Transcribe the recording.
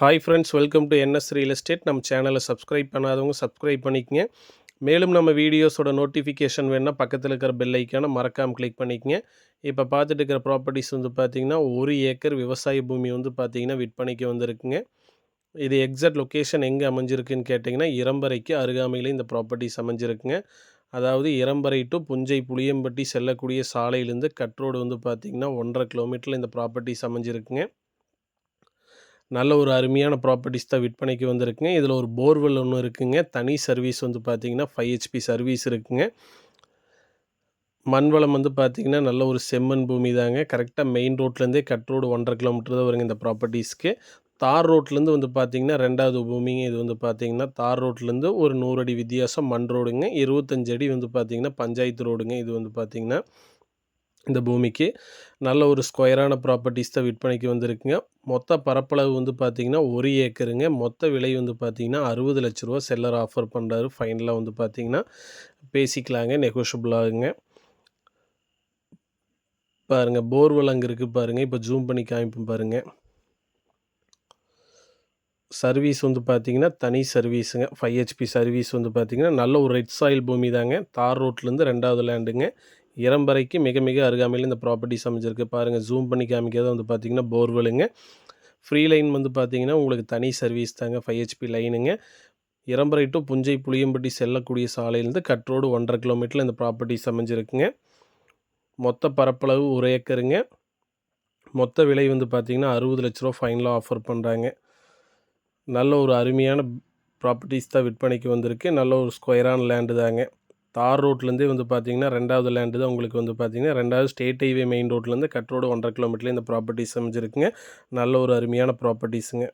Hi friends welcome to NS real estate நம்ம சேனலை subscribe பண்ணாதவங்க சப்ஸ்கிரைப் பண்ணிக்கங்க. மேலும் நம்ம வீடியோஸோட நோட்டிஃபிகேஷன் வேணால் பக்கத்தில் இருக்கிற பெல் ஐக்கானை மறக்காமல் கிளிக் பண்ணிக்கங்க. இப்போ பார்த்துட்டு இருக்கிற ப்ராப்பர்ட்டிஸ் வந்து பார்த்திங்கன்னா ஒரு ஏக்கர் விவசாய பூமி வந்து பார்த்திங்கன்னா விற்பனைக்கு வந்திருக்குங்க. இது எக்ஸாக்ட் லொக்கேஷன் எங்கே அமைஞ்சிருக்குன்னு கேட்டிங்கன்னா இரம்பரைக்கு அருகாமையில் இந்த ப்ராப்பர்ட்டிஸ் அமைஞ்சிருக்குங்க. அதாவது இரம்பரை டு புஞ்சை புளியம்பட்டி செல்லக்கூடிய சாலையிலேருந்து கட் ரோடு வந்து பார்த்திங்கன்னா ஒன்றரை கிலோமீட்டரில் இந்த ப்ராப்பர்ட்டிஸ் அமைஞ்சிருக்குங்க. நல்ல ஒரு அருமையான ப்ராப்பர்ட்டிஸ் தான் விற்பனைக்கு வந்திருக்குங்க. இதில் ஒரு போர்வெல் ஒன்று இருக்குங்க. தனி சர்வீஸ் வந்து பார்த்திங்கன்னா ஃபைவ் ஹெச்பி சர்வீஸ் இருக்குங்க. மண்வளம் வந்து பார்த்திங்கன்னா நல்ல ஒரு செம்மண் பூமி தாங்க. கரெக்டாக மெயின் ரோட்லேருந்தே கட் ரோடு ஒன்றரை கிலோமீட்டர் தான் வருங்க இந்த ப்ராப்பர்ட்டிஸ்க்கு தார் ரோட்லேருந்து வந்து பார்த்திங்கன்னா ரெண்டாவது பூமிங்க. இது வந்து பார்த்திங்கன்னா தார் ரோட்லேருந்து ஒரு நூறு அடி வித்தியாசம் மண் ரோடுங்க இருபத்தஞ்சு அடி வந்து பார்த்திங்கன்னா பஞ்சாயத்து ரோடுங்க இது வந்து பார்த்திங்கன்னா இந்த பூமிக்கு. நல்ல ஒரு ஸ்கொயரான ப்ராப்பர்ட்டிஸ் தான் விற்பனைக்கு வந்திருக்குங்க. மொத்த பரப்பளவு வந்து பார்த்திங்கன்னா ஒரு ஏக்கருங்க. மொத்த விலை வந்து பார்த்திங்கன்னா அறுபது லட்ச ரூபா செல்லர் ஆஃபர் பண்ணுறாரு ஃபைனலாக வந்து பார்த்திங்கன்னா பேசிக்கலாங்க. நெகோஷியபிள் ஆகுங்க. பாருங்கள் போர்வெல் அங்கே இருக்குது பாருங்கள் இப்போ ஜூம் பண்ணி காமிப்போம் பாருங்கள் சர்வீஸ் வந்து பார்த்திங்கன்னா தனி சர்வீஸுங்க ஃபைவ் ஹெச்பி சர்வீஸ் வந்து பார்த்திங்கன்னா நல்ல ஒரு ரெட் சாயில் பூமி தாங்க தார் ரோட்லேருந்து ரெண்டாவது லேண்டுங்க இரம்பரைக்கு மிக மிக அருகாமையில் இந்த ப்ராப்பர்ட்டிஸ் அமைஞ்சிருக்கு. பாருங்கள் ஜூம் பண்ணி காமிக்கிறது வந்து பார்த்திங்கன்னா போர்வெலுங்க ஃப்ரீ லைன் வந்து பார்த்திங்கன்னா உங்களுக்கு தனி சர்வீஸ் தாங்க ஃபைவ் ஹெச்பி லைனுங்க இரம்பரை டு புஞ்சை புளியம்பட்டி செல்லக்கூடிய சாலையிலேருந்து கட் ரோடு ஒன்றரை கிலோமீட்டரில் இந்த ப்ராப்பர்ட்டிஸ் அமைஞ்சிருக்குங்க. மொத்த பரப்பளவு ஒரு ஏக்கருங்க. மொத்த விலை வந்து பார்த்திங்கன்னா அறுபது லட்ச ரூபா ஃபைனலாக ஆஃபர் பண்ணுறாங்க நல்ல ஒரு அருமையான ப்ராப்பர்ட்டிஸ் தான் விற்பனைக்கு வந்திருக்கு. நல்ல ஒரு ஸ்கொயரான லேண்டு தாங்க. தார் ரோட்லேருந்தே வந்து பார்த்தீங்கன்னா ரெண்டாவது லேண்டு தான் உங்களுக்கு வந்து பார்த்தீங்கன்னா ரெண்டாவது ஸ்டேட் ஹைவே மெயின் ரோட்லேருந்து கட் ரோடு ஒன்றரை கிலோமீட்டர்லேயே இந்த ப்ராப்பர்ட்டிஸ் அமைஞ்சிருக்குங்க. நல்ல ஒரு அருமையான ப்ராப்பர்ட்டிஸுங்க